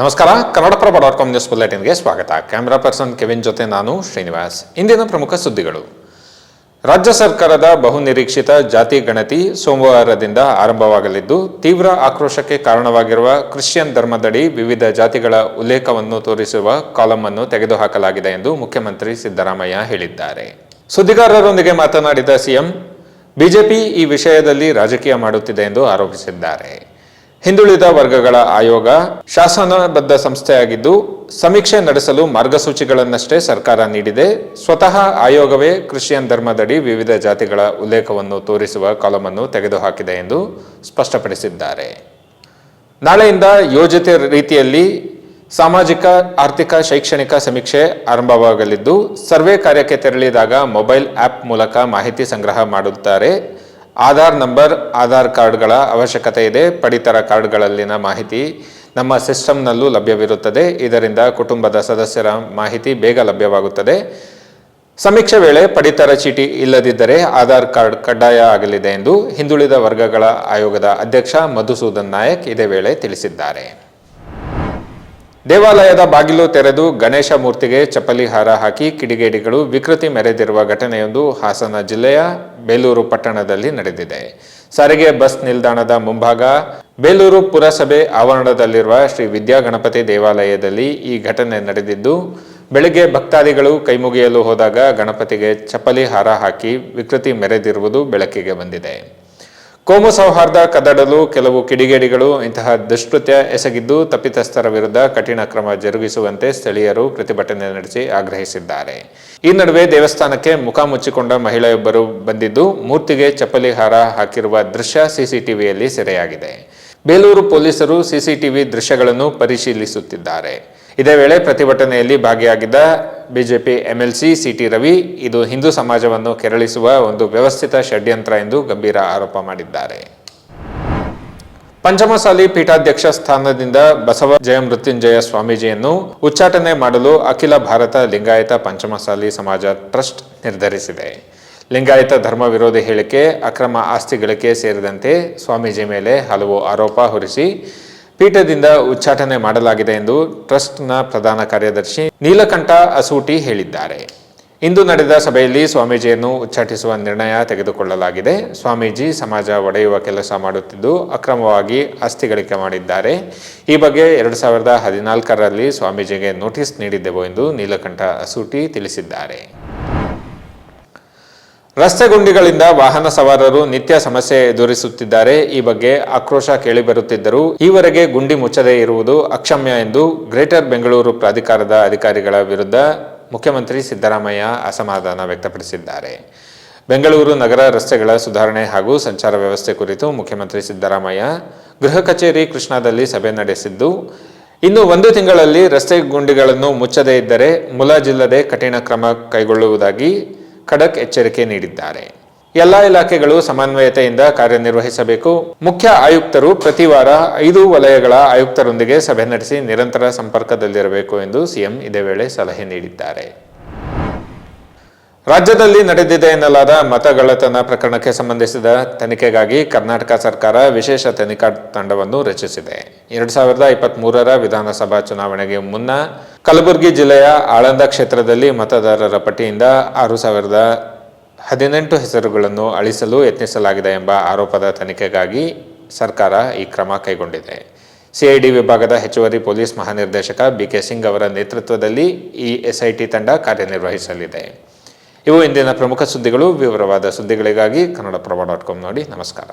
ನಮಸ್ಕಾರ. Kannadaprabha dot com news ಬುಲೆಟಿನ್ಗೆ ಸ್ವಾಗತ. ಕ್ಯಾಮರಾ ಪರ್ಸನ್ ಕೆವಿನ್ ಜೊತೆ ನಾನು ಶ್ರೀನಿವಾಸ್. ಇಂದಿನ ಪ್ರಮುಖ ಸುದ್ದಿಗಳು. ರಾಜ್ಯ ಸರ್ಕಾರದ ಬಹುನಿರೀಕ್ಷಿತ ಜಾತಿ ಗಣತಿ ಸೋಮವಾರದಿಂದ ಆರಂಭವಾಗಲಿದ್ದು, ತೀವ್ರ ಆಕ್ರೋಶಕ್ಕೆ ಕಾರಣವಾಗಿರುವ ಕ್ರಿಶ್ಚಿಯನ್ ಧರ್ಮದಡಿ ವಿವಿಧ ಜಾತಿಗಳ ಉಲ್ಲೇಖವನ್ನು ತೋರಿಸುವ ಕಾಲಂ ಅನ್ನು ತೆಗೆದುಹಾಕಲಾಗಿದೆ ಎಂದು ಮುಖ್ಯಮಂತ್ರಿ ಸಿದ್ದರಾಮಯ್ಯ ಹೇಳಿದ್ದಾರೆ. ಸುದ್ದಿಗಾರರೊಂದಿಗೆ ಮಾತನಾಡಿದ ಸಿಎಂ, ಬಿಜೆಪಿ ಈ ವಿಷಯದಲ್ಲಿ ರಾಜಕೀಯ ಮಾಡುತ್ತಿದೆ ಎಂದು ಆರೋಪಿಸಿದ್ದಾರೆ. ಹಿಂದುಳಿದ ವರ್ಗಗಳ ಆಯೋಗ ಶಾಸನಬದ್ಧ ಸಂಸ್ಥೆಯಾಗಿದ್ದು, ಸಮೀಕ್ಷೆ ನಡೆಸಲು ಮಾರ್ಗಸೂಚಿಗಳನ್ನಷ್ಟೇ ಸರ್ಕಾರ ನೀಡಿದೆ. ಸ್ವತಃ ಆಯೋಗವೇ ಕ್ರಿಶ್ಚಿಯನ್ ಧರ್ಮದಡಿ ವಿವಿಧ ಜಾತಿಗಳ ಉಲ್ಲೇಖವನ್ನು ತೋರಿಸುವ ಕಾಲಮನ್ನು ತೆಗೆದುಹಾಕಿದೆ ಎಂದು ಸ್ಪಷ್ಟಪಡಿಸಿದ್ದಾರೆ. ನಾಳೆಯಿಂದ ಯೋಜಿತ ರೀತಿಯಲ್ಲಿ ಸಾಮಾಜಿಕ, ಆರ್ಥಿಕ, ಶೈಕ್ಷಣಿಕ ಸಮೀಕ್ಷೆ ಆರಂಭವಾಗಲಿದ್ದು, ಸರ್ವೆ ಕಾರ್ಯಕ್ಕೆ ತೆರಳಿದಾಗ ಮೊಬೈಲ್ ಆ್ಯಪ್ ಮೂಲಕ ಮಾಹಿತಿ ಸಂಗ್ರಹ ಮಾಡುತ್ತಾರೆ. ಆಧಾರ್ ನಂಬರ್, ಆಧಾರ್ ಕಾರ್ಡ್ಗಳ ಅವಶ್ಯಕತೆ ಇದೆ. ಪಡಿತರ ಕಾರ್ಡ್ಗಳಲ್ಲಿನ ಮಾಹಿತಿ ನಮ್ಮ ಸಿಸ್ಟಮ್ನಲ್ಲೂ ಲಭ್ಯವಿರುತ್ತದೆ. ಇದರಿಂದ ಕುಟುಂಬದ ಸದಸ್ಯರ ಮಾಹಿತಿ ಬೇಗ ಲಭ್ಯವಾಗುತ್ತದೆ. ಸಮೀಕ್ಷೆ ವೇಳೆ ಪಡಿತರ ಚೀಟಿ ಇಲ್ಲದಿದ್ದರೆ ಆಧಾರ್ ಕಾರ್ಡ್ ಕಡ್ಡಾಯ ಆಗಲಿದೆ ಎಂದು ಹಿಂದುಳಿದ ವರ್ಗಗಳ ಆಯೋಗದ ಅಧ್ಯಕ್ಷ ಮಧುಸೂದನ್ ನಾಯಕ್ ಇದೇ ವೇಳೆ ತಿಳಿಸಿದ್ದಾರೆ. ದೇವಾಲಯದ ಬಾಗಿಲು ತೆರೆದು ಗಣೇಶ ಮೂರ್ತಿಗೆ ಚಪ್ಪಲಿ ಹಾರ ಹಾಕಿ ಕಿಡಿಗೇಡಿಗಳು ವಿಕೃತಿ ಮೆರೆದಿರುವ ಘಟನೆಯೊಂದು ಹಾಸನ ಜಿಲ್ಲೆಯ ಬೇಲೂರು ಪಟ್ಟಣದಲ್ಲಿ ನಡೆದಿದೆ. ಸಾರಿಗೆ ಬಸ್ ನಿಲ್ದಾಣದ ಮುಂಭಾಗ ಬೇಲೂರು ಪುರಸಭೆ ಆವರಣದಲ್ಲಿರುವ ಶ್ರೀ ವಿದ್ಯಾ ಗಣಪತಿ ದೇವಾಲಯದಲ್ಲಿ ಈ ಘಟನೆ ನಡೆದಿದ್ದು, ಬೆಳಿಗ್ಗೆ ಭಕ್ತಾದಿಗಳು ಕೈಮುಗಿಯಲು ಹೋದಾಗ ಗಣಪತಿಗೆ ಚಪ್ಪಲಿ ಹಾರ ಹಾಕಿ ವಿಕೃತಿ ಮೆರೆದಿರುವುದು ಬೆಳಕಿಗೆ ಬಂದಿದೆ. ಕೋಮು ಸೌಹಾರ್ದ ಕದಡಲು ಕೆಲವು ಕಿಡಿಗೇಡಿಗಳು ಇಂತಹ ದುಷ್ಕೃತ್ಯ ಎಸಗಿದ್ದು ತಪ್ಪಿತಸ್ಥರ ವಿರುದ್ಧ ಕಠಿಣ ಕ್ರಮ ಜರುಗಿಸುವಂತೆ ಸ್ಥಳೀಯರು ಪ್ರತಿಭಟನೆ ನಡೆಸಿ ಆಗ್ರಹಿಸಿದ್ದಾರೆ. ಈ ನಡುವೆ ದೇವಸ್ಥಾನಕ್ಕೆ ಮುಖ ಮುಚ್ಚಿಕೊಂಡ ಮಹಿಳೆಯೊಬ್ಬರು ಬಂದಿದ್ದು, ಮೂರ್ತಿಗೆ ಚಪ್ಪಲಿ ಹಾರ ಹಾಕಿರುವ ದೃಶ್ಯ ಸಿಸಿಟಿವಿಯಲ್ಲಿ ಸೆರೆಯಾಗಿದೆ. ಬೇಲೂರು ಪೊಲೀಸರು ಸಿಸಿಟಿವಿ ದೃಶ್ಯಗಳನ್ನು ಪರಿಶೀಲಿಸುತ್ತಿದ್ದಾರೆ. ಇದೇ ವೇಳೆ ಪ್ರತಿಭಟನೆಯಲ್ಲಿ ಭಾಗಿಯಾಗಿದ್ದ ಬಿಜೆಪಿ ಎಂಎಲ್ಸಿ, ಸಿಟಿ ರವಿ, ಇದು ಹಿಂದೂ ಸಮಾಜವನ್ನು ಕೆರಳಿಸುವ ಒಂದು ವ್ಯವಸ್ಥಿತ ಷಡ್ಯಂತ್ರ ಎಂದು ಗಂಭೀರ ಆರೋಪ ಮಾಡಿದ್ದಾರೆ. ಪಂಚಮಸಾಲಿ ಪೀಠಾಧ್ಯಕ್ಷ ಸ್ಥಾನದಿಂದ ಬಸವ ಜಯಮೃತ್ಯುಂಜಯ ಸ್ವಾಮೀಜಿಯನ್ನು ಉಚ್ಚಾಟನೆ ಮಾಡಲು ಅಖಿಲ ಭಾರತ ಲಿಂಗಾಯತ ಪಂಚಮಸಾಲಿ ಸಮಾಜ ಟ್ರಸ್ಟ್ ನಿರ್ಧರಿಸಿದೆ. ಲಿಂಗಾಯತ ಧರ್ಮ ವಿರೋಧಿ ಹೇಳಿಕೆ, ಅಕ್ರಮ ಆಸ್ತಿ ಗಳಿಕೆ ಸೇರಿದಂತೆ ಸ್ವಾಮೀಜಿ ಮೇಲೆ ಹಲವು ಆರೋಪ ಹೊರಿಸಿ ಪೀಠದಿಂದ ಉಚ್ಚಾಟನೆ ಮಾಡಲಾಗಿದೆ ಎಂದು ಟ್ರಸ್ಟ್ನ ಪ್ರಧಾನ ಕಾರ್ಯದರ್ಶಿ ನೀಲಕಂಠ ಅಸೂಟಿ ಹೇಳಿದ್ದಾರೆ. ಇಂದು ನಡೆದ ಸಭೆಯಲ್ಲಿ ಸ್ವಾಮೀಜಿಯನ್ನು ಉಚ್ಚಾಟಿಸುವ ನಿರ್ಣಯ ತೆಗೆದುಕೊಳ್ಳಲಾಗಿದೆ. ಸ್ವಾಮೀಜಿ ಸಮಾಜ ಒಡೆಯುವ ಕೆಲಸ ಮಾಡುತ್ತಿದ್ದು ಅಕ್ರಮವಾಗಿ ಆಸ್ತಿ ಗಳಿಕೆ ಮಾಡಿದ್ದಾರೆ. ಈ ಬಗ್ಗೆ ಎರಡು ಸಾವಿರದ ಹದಿನಾಲ್ಕರಲ್ಲಿ ಸ್ವಾಮೀಜಿಗೆ ನೋಟಿಸ್ ನೀಡಿದ್ದೆವು ಎಂದು ನೀಲಕಂಠ ಅಸೂಟಿ ತಿಳಿಸಿದ್ದಾರೆ. ರಸ್ತೆ ಗುಂಡಿಗಳಿಂದ ವಾಹನ ಸವಾರರು ನಿತ್ಯ ಸಮಸ್ಯೆ ಎದುರಿಸುತ್ತಿದ್ದಾರೆ. ಈ ಬಗ್ಗೆ ಆಕ್ರೋಶ ಕೇಳಿಬರುತ್ತಿದ್ದರೂ ಈವರೆಗೆ ಗುಂಡಿ ಮುಚ್ಚದೇ ಇರುವುದು ಅಕ್ಷಮ್ಯ ಎಂದು ಗ್ರೇಟರ್ ಬೆಂಗಳೂರು ಪ್ರಾಧಿಕಾರದ ಅಧಿಕಾರಿಗಳ ವಿರುದ್ಧ ಮುಖ್ಯಮಂತ್ರಿ ಸಿದ್ದರಾಮಯ್ಯ ಅಸಮಾಧಾನ ವ್ಯಕ್ತಪಡಿಸಿದ್ದಾರೆ. ಬೆಂಗಳೂರು ನಗರ ರಸ್ತೆಗಳ ಸುಧಾರಣೆ ಹಾಗೂ ಸಂಚಾರ ವ್ಯವಸ್ಥೆ ಕುರಿತು ಮುಖ್ಯಮಂತ್ರಿ ಸಿದ್ದರಾಮಯ್ಯ ಗೃಹ ಕಚೇರಿ ಕೃಷ್ಣಾದಲ್ಲಿ ಸಭೆ ನಡೆಸಿದ್ದು, ಇನ್ನು ಒಂದು ತಿಂಗಳಲ್ಲಿ ರಸ್ತೆ ಗುಂಡಿಗಳನ್ನು ಮುಚ್ಚದೇ ಇದ್ದರೆ ಮುಲಾಜಿಲ್ಲದೆ ಕಠಿಣ ಕ್ರಮ ಕೈಗೊಳ್ಳುವುದಾಗಿ ಖಡಕ್ ಎಚ್ಚರಿಕೆ ನೀಡಿದ್ದಾರೆ. ಎಲ್ಲ ಇಲಾಖೆಗಳು ಸಮನ್ವಯತೆಯಿಂದ ಕಾರ್ಯನಿರ್ವಹಿಸಬೇಕು. ಮುಖ್ಯ ಆಯುಕ್ತರು ಪ್ರತಿ ವಾರ ಐದು ವಲಯಗಳ ಆಯುಕ್ತರೊಂದಿಗೆ ಸಭೆ ನಡೆಸಿ ನಿರಂತರ ಸಂಪರ್ಕದಲ್ಲಿರಬೇಕು ಎಂದು ಸಿಎಂ ಇದೇ ವೇಳೆ ಸಲಹೆ ನೀಡಿದ್ದಾರೆ. ರಾಜ್ಯದಲ್ಲಿ ನಡೆದಿದೆ ಎನ್ನಲಾದ ಮತಗಳತನ ಪ್ರಕರಣಕ್ಕೆ ಸಂಬಂಧಿಸಿದ ತನಿಖೆಗಾಗಿ ಕರ್ನಾಟಕ ಸರ್ಕಾರ ವಿಶೇಷ ತನಿಖಾ ತಂಡವನ್ನು ರಚಿಸಿದೆ. ಎರಡ್ ಸಾವಿರದ ಇಪ್ಪತ್ತ್ ಮೂರರ ವಿಧಾನಸಭಾ ಚುನಾವಣೆಗೆ ಮುನ್ನ ಕಲಬುರಗಿ ಜಿಲ್ಲೆಯ ಆಳಂದ ಕ್ಷೇತ್ರದಲ್ಲಿ ಮತದಾರರ ಪಟ್ಟಿಯಿಂದ ಆರು ಸಾವಿರದ ಹದಿನೆಂಟು ಹೆಸರುಗಳನ್ನು ಅಳಿಸಲು ಯತ್ನಿಸಲಾಗಿದೆ ಎಂಬ ಆರೋಪದ ತನಿಖೆಗಾಗಿ ಸರ್ಕಾರ ಈ ಕ್ರಮ ಕೈಗೊಂಡಿದೆ. ಸಿಐಡಿ ವಿಭಾಗದ ಹೆಚ್ಚುವರಿ ಪೊಲೀಸ್ ಮಹಾನಿರ್ದೇಶಕ ಬಿ ಕೆ ಸಿಂಗ್ ಅವರ ನೇತೃತ್ವದಲ್ಲಿ ಈ ಎಸ್ಐಟಿ ತಂಡ ಕಾರ್ಯನಿರ್ವಹಿಸಲಿದೆ. ಇವು ಇಂದಿನ ಪ್ರಮುಖ ಸುದ್ದಿಗಳು. ವಿವರವಾದ ಸುದ್ದಿಗಳಿಗಾಗಿ ಕನ್ನಡಪ್ರಭ ಡಾಟ್ ಕಾಮ್ ನೋಡಿ. ನಮಸ್ಕಾರ.